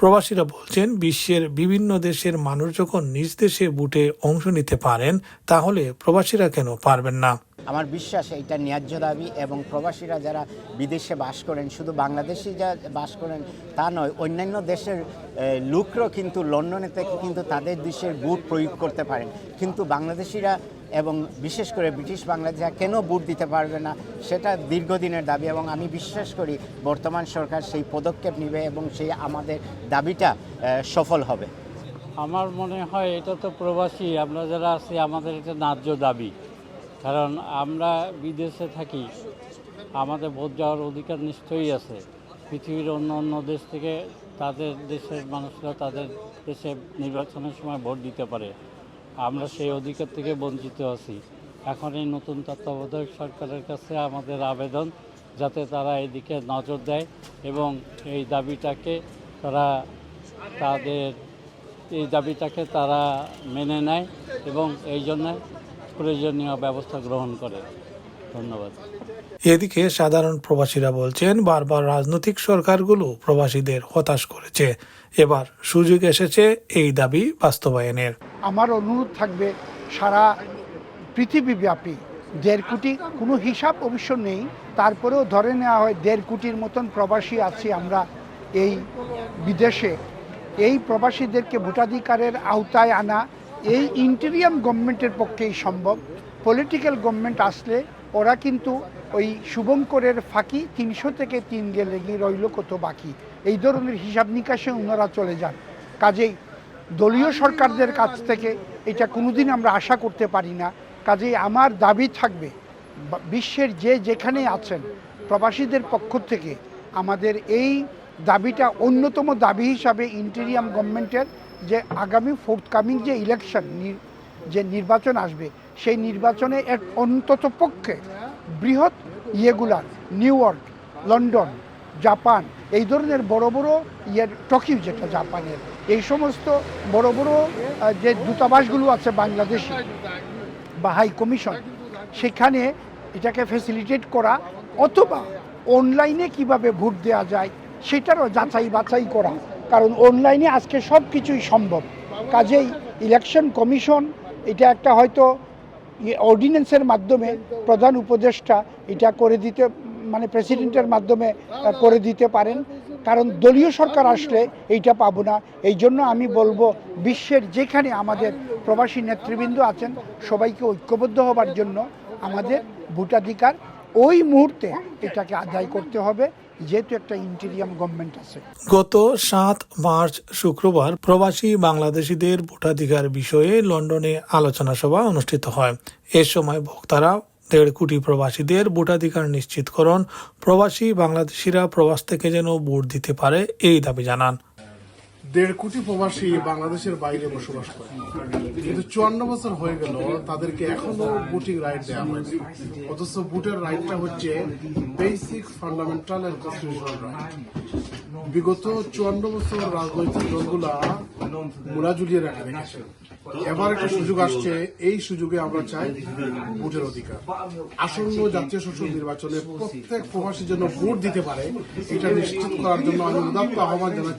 প্রবাসীরা বলছেন, বিশ্বের বিভিন্ন দেশের মানুষ যখন নিজ দেশে বুটে অংশ নিতে পারেন, তাহলে প্রবাসীরা কেন পারবেন না? আমার বিশ্বাস এটা ন্যায্য দাবি এবং প্রবাসীরা যারা বিদেশে বাস করেন, শুধু বাংলাদেশি যা বাস করেন তা নয়, অন্যান্য দেশের লোকরাও কিন্তু লন্ডনে থেকে কিন্তু তাদের দেশের বুট প্রয়োগ করতে পারেন। কিন্তু বাংলাদেশিরা এবং বিশেষ করে ব্রিটিশ বাংলাদেশিরা কেন বুট দিতে পারবে না, সেটা দীর্ঘদিনের দাবি এবং আমি বিশ্বাস করি বর্তমান সরকার সেই পদক্ষেপ নেবে এবং সেই আমাদের দাবিটা সফল হবে। আমার মনে হয় এটা তো প্রবাসী, আমরা যারা আছি আমাদের এটা ন্যায্য দাবি। কারণ আমরা বিদেশে থাকি, আমাদের ভোট যাওয়ার অধিকার নিশ্চয়ই আছে। পৃথিবীর অন্য অন্য দেশ থেকে তাদের দেশের মানুষরা তাদের দেশে নির্বাচনের সময় ভোট দিতে পারে। আমরা সেই অধিকার থেকে বঞ্চিত আছি। এখন এই নতুন তত্ত্বাবধায়ক সরকারের কাছে আমাদের আবেদন যাতে তারা এদিকে নজর দেয় এবং এই দাবিটাকে তারা তাদের, এই দাবিটাকে তারা মেনে নেয় এবং এই জন্য প্রয়োজনীয় ব্যবস্থা গ্রহণ করে। ধন্যবাদ। এদিকে সাধারণ প্রবাসীরা বলছেন বারবার রাজনৈতিক সরকারগুলো প্রবাসীদের হতাশ করেছে। এবার সুযোগ এসেছে এই দাবি বাস্তবায়নের। আমার অনুরোধ থাকবে সারা পৃথিবীব্যাপী দেড় কোটি কোনো হিসাব অবশ্য নেই তারপরেও ধরে নেওয়া হয় দেড় কোটির মতন প্রবাসী আছি আমরা এই বিদেশে। এই প্রবাসীদেরকে ভোটাধিকারের আওতায় আনা এই ইন্টেরিয়াম গভর্নমেন্টের পক্ষেই সম্ভব। পলিটিক্যাল গভর্নমেন্ট আসলে ওরা কিন্তু ওই শুভঙ্করের ফাঁকি তিনশো থেকে তিন গেলে গিয়ে রইল কত বাকি। এই ধরনের হিসাব নিকাশে ওনারা চলে যান। কাজেই দলীয় সরকারদের কাছ থেকে এটা কোনোদিন আমরা আশা করতে পারি না। কাজেই আমার দাবি থাকবে বিশ্বের যে যেখানে আছেন প্রবাসীদের পক্ষ থেকে আমাদের এই দাবিটা অন্যতম দাবি হিসাবে ইন্টেরিয়াম গভর্নমেন্টের যে আগামী ফোর্থকামিং যে ইলেকশন যে নির্বাচন আসবে সেই নির্বাচনে এর অন্তত পক্ষে বৃহৎ ইয়েগুলার নিউ ইয়র্ক, লন্ডন, জাপান, এই ধরনের বড় বড় ইয়ের টোকিও যেটা জাপানের, এই সমস্ত বড় বড় যে দূতাবাসগুলো আছে বাংলাদেশে বা হাই কমিশন, সেখানে এটাকে ফেসিলিটেট করা অথবা অনলাইনে কীভাবে ভোট দেওয়া যায় সেটারও যাচাই বাছাই করা। কারণ অনলাইনে আজকে সব কিছুই সম্ভব। কাজেই ইলেকশন কমিশন এটা একটা হয়তো অর্ডিন্যান্সের মাধ্যমে প্রধান উপদেষ্টা এটা করে দিতে মানে প্রেসিডেন্টের মাধ্যমে করে দিতে পারেন। কারণ দলীয় সরকার আসলে এইটা পাবো না। এই জন্য আমি বলব, বিশ্বের যেখানে আমাদের প্রবাসী নেতৃবৃন্দ আছেন, সবাইকে ঐক্যবদ্ধ হবার জন্য আমাদের ভোটাধিকার ওই মুহূর্তে এটাকে আদায় করতে হবে, যেহেতু একটা ইন্টেরিয়াম গভর্নমেন্ট আছে। গত সাত মার্চ শুক্রবার প্রবাসী বাংলাদেশিদের ভোটাধিকার বিষয়ে লন্ডনে আলোচনা সভা অনুষ্ঠিত হয়। এ সময় বক্তারা দেড় কোটি প্রবাসীদের ভোটাধিকার নিশ্চিতকরণ, প্রবাসী বাংলাদেশিরা প্রবাস থেকে যেন ভোট দিতে পারে এই দাবি জানান। দেড় কোটি প্রবাসী বাংলাদেশের বাইরে বসবাস করে। কিন্তু চুয়ান্ন বছর হয়ে গেল, তাদেরকে এখনও ভোটিং রাইট দেওয়া হয়নি। অথচ ভোটের রাইটটা হচ্ছে বেসিক ফান্ডামেন্টাল কনস্টিটিউশনাল রাইট বিগত চুয়ান্ন বছর রাজনৈতিক দলগুলা মোড়া ঝুলিয়ে রাখা। রেখেছে এবার একটা সুযোগ আসছে, এই সুযোগে আমরা চাই ভোটের অধিকার। আসন্ন জাতীয় সংসদ নির্বাচনে প্রত্যেক প্রবাসীর জন্য ভোট দিতে পারে, এটা নিশ্চিত করার জন্য আমি উদাত্ত আহ্বান জানাচ্ছি।